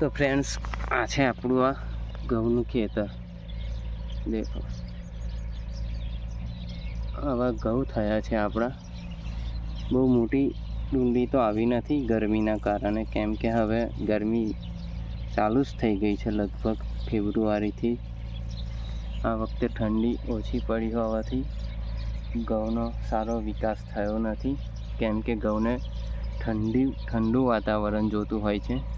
તો ફ્રેન્ડ્સ આ છે આપણું આ ઘઉંનું ખેતર. દેખો. આવા ઘઉં થયા છે આપણા. બહુ મોટી ડુંડી તો આવી નથી ગરમીના કારણે. કેમ કે હવે ગરમી ચાલુ જ થઈ ગઈ છે લગભગ ફેબ્રુઆરીથી. આ વખતે ઠંડી ઓછી પડી હોવાથી ઘઉંનો સારો વિકાસ થયો નથી. કેમ કે ઘઉંને ઠંડી, ઠંડુ વાતાવરણ જોતું હોય છે.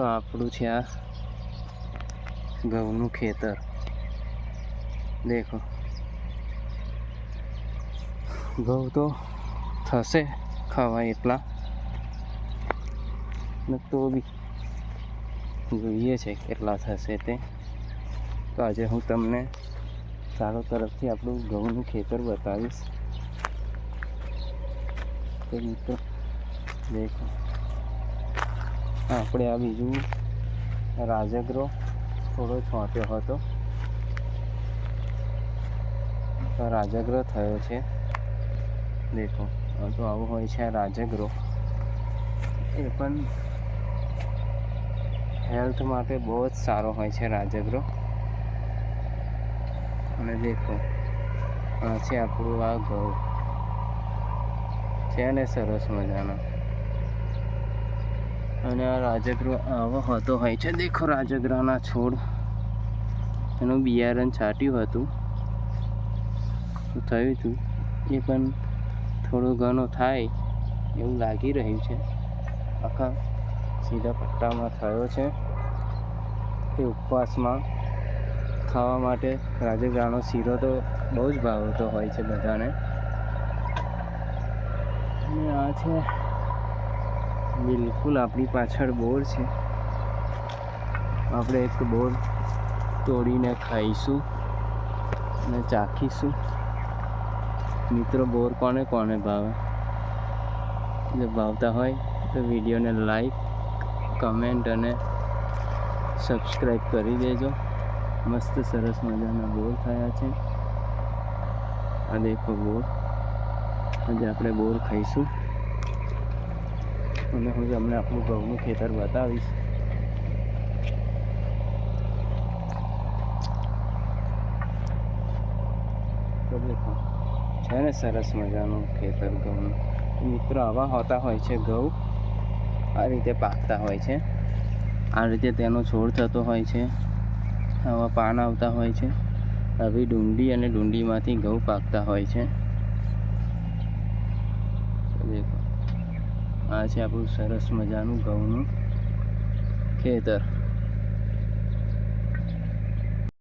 તો આપણું છે આ ઘઉંનું ખેતર. દેખો. ઘઉં તો થશે ખાવાય એટલા. તો બી જોઈએ છે કેટલા થશે તે. તો આજે હું તમને ચારો તરફથી આપણું ઘઉંનું ખેતર બતાવીશ. તો મિત્રો, દેખો. આપણે આ બીજું રાજગરો થોડો છોંટ્યો હતો. રાજગરો થયો છે. દેખો તો આવું હોય છે રાજગરો એ પણ હેલ્થ માટે બહુ જ સારો હોય છે રાજગરો અને દેખો, આ છે આપણું આ ઘઉં છે ને સરસ મજાનો. અને આ રાજગરો આવો હોતો હોય છે. દેખો રાજગરાના છોડ. એનું બિયારણ છાંટ્યું હતું. થયું હતું એ પણ થોડું ઘણું થાય એવું લાગી રહ્યું છે. આખા સીધા પટ્ટામાં થયો છે. એ ઉપવાસમાં ખાવા માટે રાજગરાનો શીરો તો બહુ જ ભાવતો હોય છે બધાને. અને આ છે બિલકુલ આપણી પાછળ બોર છે. આપણે એક બોર તોડીને ખાઈશું અને ચાખીશું. મિત્રો, બોર કોને કોને ભાવે? જો ભાવતા હોય તો વિડીયોને લાઈક, કમેન્ટ અને સબસ્ક્રાઈબ કરી દેજો. મસ્ત સરસ મજાના બોર થયા છે. આ દેખો બોર. આજે આપણે બોર ખાઈશું. અને હું તમને આપણું ઘઉંનું ખેતર બતાવીશ. છે ને સરસ મજાનું ખેતર ઘઉંનું. મિત્રો, આવા હોતા હોય છે ઘઉં. આ રીતે પાકતા હોય છે. આ રીતે તેનો છોડ થતો હોય છે. આવા પાન આવતા હોય છે. આવી ડુંડી અને ડુંડીમાંથી ઘઉં પાકતા હોય છે. દેખો આ છે આપણું સરસ મજાનું ઘઉંનું ખેતર.